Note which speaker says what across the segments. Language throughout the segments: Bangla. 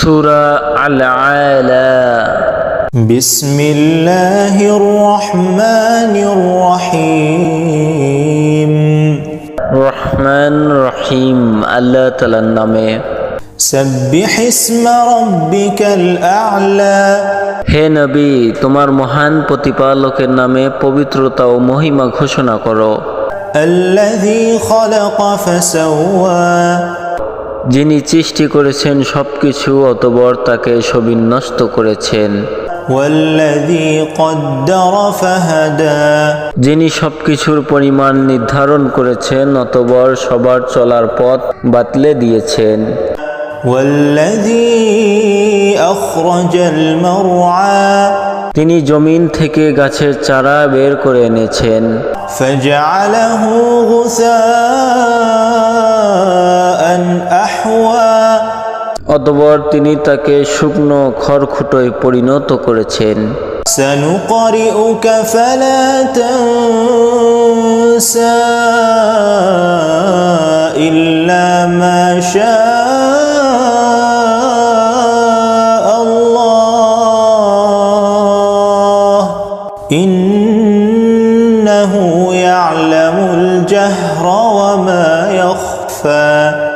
Speaker 1: সুরা আল আলা
Speaker 2: بسم الله الرحمن الرحيم
Speaker 1: রহমান রহিম আল্লাহ তালার নামে
Speaker 2: سبح اسم ربك الأعلى
Speaker 1: হে নবী তোমার মহান প্রতিপালকের নামে পবিত্রতা ও মহিমা ঘোষণা করো
Speaker 2: الذي خلق فسوى
Speaker 1: যিনি সৃষ্টি করেছেন সবকিছু অতবর তাকে সবিন্যস্ত করেছেন। যিনি সবকিছুর পরিমাণ নির্ধারণ করেছেন অতবর সবার চলার পথ বাতলে দিয়েছেন। তিনি জমিন থেকে গাছের চারা বের করে এনেছেন।
Speaker 2: ফজালহু হুসা أحوى
Speaker 1: অতবর তিনি তাকে শুকনো খড়খুটোয় পরিণত করেছেন
Speaker 2: سنقرئك فلا تنسى إلا ما شاء الله إنه يعلم الجهر وما يخفى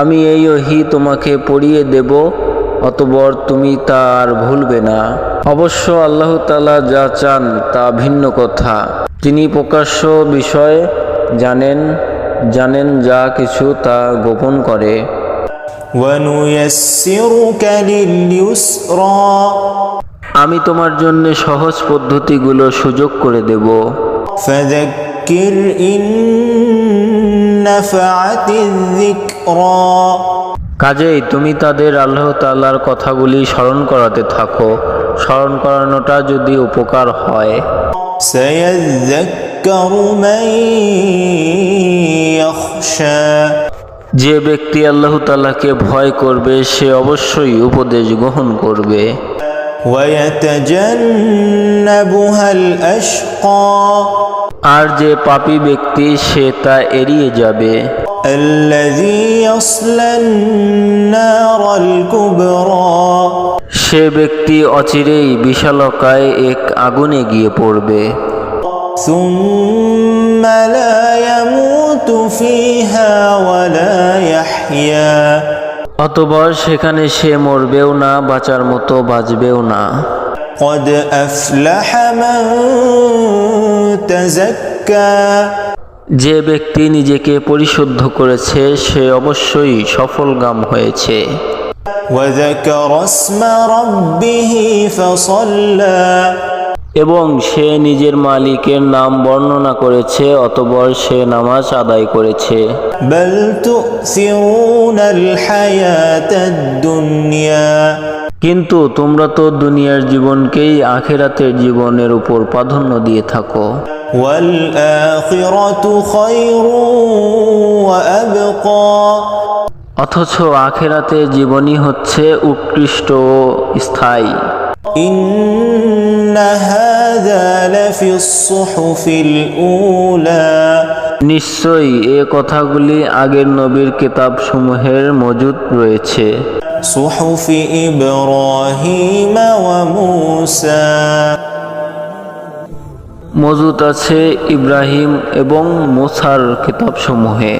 Speaker 1: আমি এই ওহি তোমাকে পড়িয়ে দেব অতবর তুমি তা আর ভুলবে না। অবশ্য আল্লাহ তালা যা চান তা ভিন্ন কথা। তিনি প্রকাশ্য বিষয় জানেন জানেন যা কিছু তা গোপন করে। আমি তোমার জন্য সহজ পদ্ধতিগুলো সুযোগ করে দেব।
Speaker 2: فذكر إن نفعت الذكرى
Speaker 1: কাজেই তুমি তাদের আল্লাহ তাল্লার কথাগুলি স্মরণ করাতে থাকো স্মরণ করানোটা যদি উপকার হয়
Speaker 2: سيذكر من يخشى
Speaker 1: যে ব্যক্তি আল্লাহ তাল্লাহকে ভয় করবে সে অবশ্যই উপদেশ গ্রহণ করবে
Speaker 2: ويتجنبها الأشقى
Speaker 1: আর যে পাপী ব্যক্তি সে তা এড়িয়ে যাবে
Speaker 2: الذي يصلى النار الكبرى
Speaker 1: সে ব্যক্তি অচিরেই বিশালকায় এক আগুনে গিয়ে পড়বে
Speaker 2: ثم لا يموت فيها ولا يحيا
Speaker 1: অতবর সেখানে সে মরবেও না বাঁচার মতো বাঁচবেও না
Speaker 2: قد أفلح من تزكى
Speaker 1: যে ব্যক্তি নিজেকে পরিশুদ্ধ করেছে সে অবশ্যই সফলগাম হয়েছে। এবং সে নিজের মালিকের নাম বর্ণনা করেছে অতবর সে নামাজ আদায় করেছে। কিন্তু তোমরা তো দুনিয়ার জীবনকেই আখেরাতের জীবনের উপর প্রাধান্য দিয়ে থাকো। অথচ আখেরাতে জীবনই হচ্ছে উৎকৃষ্ট স্থায়ী। নিশ্চয়ই এ কথাগুলি আগের নবীর কেতাবসমূহের মজুদ রয়েছে।
Speaker 2: صحف إبراهيم وموسى
Speaker 1: মজুদ আছে ইব্রাহিম এবং মোসার কিতাব সমূহে